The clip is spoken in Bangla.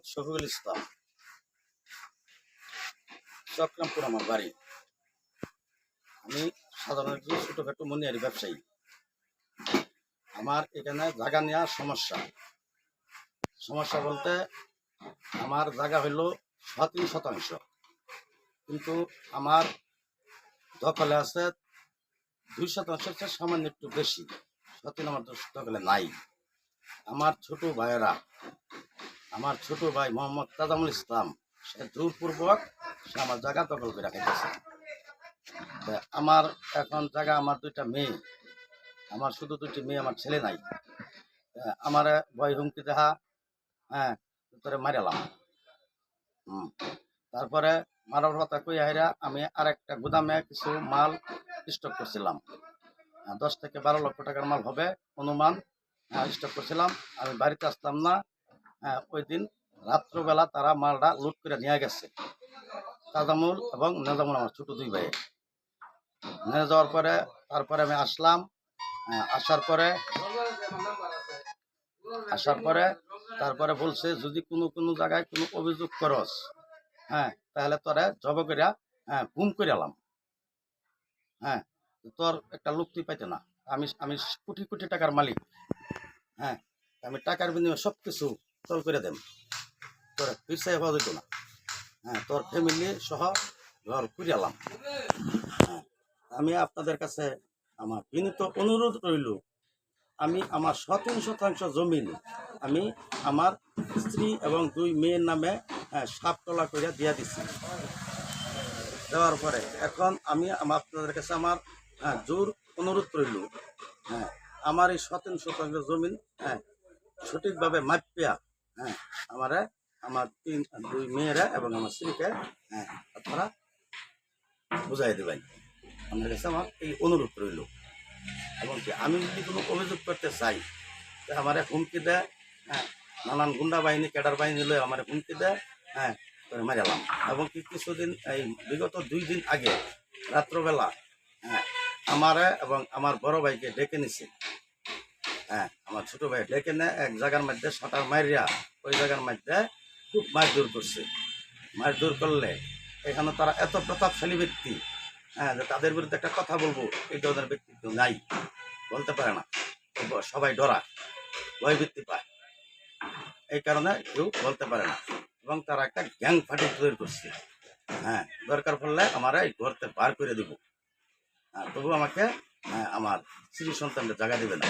মোহাম্মদ শফিকুল ইসলাম। চক্রামপুর আমার বাড়ি। আমি সাধারণত ছোটোখাটো মনিয়ারি ব্যবসায়ী। আমার এখানে জায়গা নেওয়ার সমস্যা। সমস্যা বলতে আমার জায়গা হইল সতিন শতাংশ। কিন্তু আমার দখলে আছে দুই শতাংশের চেয়ে সামান্য একটু বেশি। সতিন আমার দখলে নাই। আমার ছোট ভাইয়েরা আমার ছোট ভাই মোহাম্মদ তাজামুল ইসলাম সে জোরপূর্বক সে আমার জায়গা দখল করে রাখাইতেছে তা আমার এখন জায়গা আমার দুইটা মেয়ে আমার শুধু দুইটি মেয়ে আমার ছেলে নাই। আমার ভয় হুমকি দেখা হ্যাঁ মারালাম হুম তারপরে মারার কথা কই হাইরা আমি আর একটা গুদামে কিছু মাল স্টক করছিলাম। দশ থেকে বারো লক্ষ টাকার মাল হবে অনুমান স্টক করছিলাম। আমি বাড়িতে আসতাম না হ্যাঁ, ওই দিন রাত্রবেলা তারা মালটা লুট করে নিয়ে গেছে। তাজামুল এবং নেজামুল আমার ছোটো দুই ভাই। নিয়ে যাওয়ার পরে তারপরে আমি আসলাম। আসার পরে আসার পরে তারপরে বলছে, যদি কোনো কোনো জায়গায় কোনো অভিযোগ করস হ্যাঁ তাহলে তোরা জব করিয়া হ্যাঁ গুম করে এলাম হ্যাঁ তোর একটা লোক তুই পাইতে না। আমি আমি কোটি কোটি টাকার মালিক। হ্যাঁ আমি টাকার বিনিময়ে সব কিছু তোর করে দেব। তোর পিসাই হওয়া যেত না। হ্যাঁ তোর ফ্যামিলি সহ ঘর কুড়িয়ালাম হ্যাঁ আমি আপনাদের কাছে আমার বিনীত অনুরোধ রইল আমি আমার শতাংশ শতাংশ জমিন আমি আমার স্ত্রী এবং দুই মেয়ের নামে হ্যাঁ, সাপতলা করে দিয়ে দিচ্ছি দেওয়ার পরে এখন আমি আপনাদের কাছে আমার হ্যাঁ, জোর অনুরোধ রইল হ্যাঁ আমার এই শতাংশ শতাংশ জমিন হ্যাঁ সঠিকভাবে মাপিয়া হ্যাঁ আমারে, আমার তিন, দুই মেয়েরা এবং আমার স্ত্রীকে হ্যাঁ আপনারা বুঝাই দেবেন। আমার কাছে আমার এই অনুরোধ রইল। এবং কি আমি যদি কোনো অভিযোগ করতে চাই আমার হুমকি দেয় হ্যাঁ নানান গুন্ডা বাহিনী, ক্যাডার বাহিনী লয়ে আমার হুমকি দেয় হ্যাঁ করে মারালাম এবং কি কিছুদিন, এই বিগত দুই দিন আগে, রাত্রবেলা হ্যাঁ আমারে এবং আমার বড় ভাইকে ডেকে নিছে। হ্যাঁ আমার ছোট ভাই ডেকে নে এক জায়গার মধ্যে সাঁতার মারিয়া ওই জায়গার মধ্যে খুব মাছ মারধর করছে। মারধর করলে এখানে তারা এত প্রতাপশালী ব্যক্তি হ্যাঁ যে তাদের বিরুদ্ধে একটা কথা বলব এই ধরনের ব্যক্তিত্ব নাই বলতে পারে না। সবাই ডরা ভয় বৃত্তি পায়। এই কারণে কেউ বলতে পারে না। এবং তারা একটা গ্যাং ফাটি তৈরি করছে। হ্যাঁ দরকার পড়লে আমার এই ঘরতে বার করে দিব। হ্যাঁ তবু আমাকে হ্যাঁ, আমার স্ত্রী সন্তানকে জায়গা দেবে না।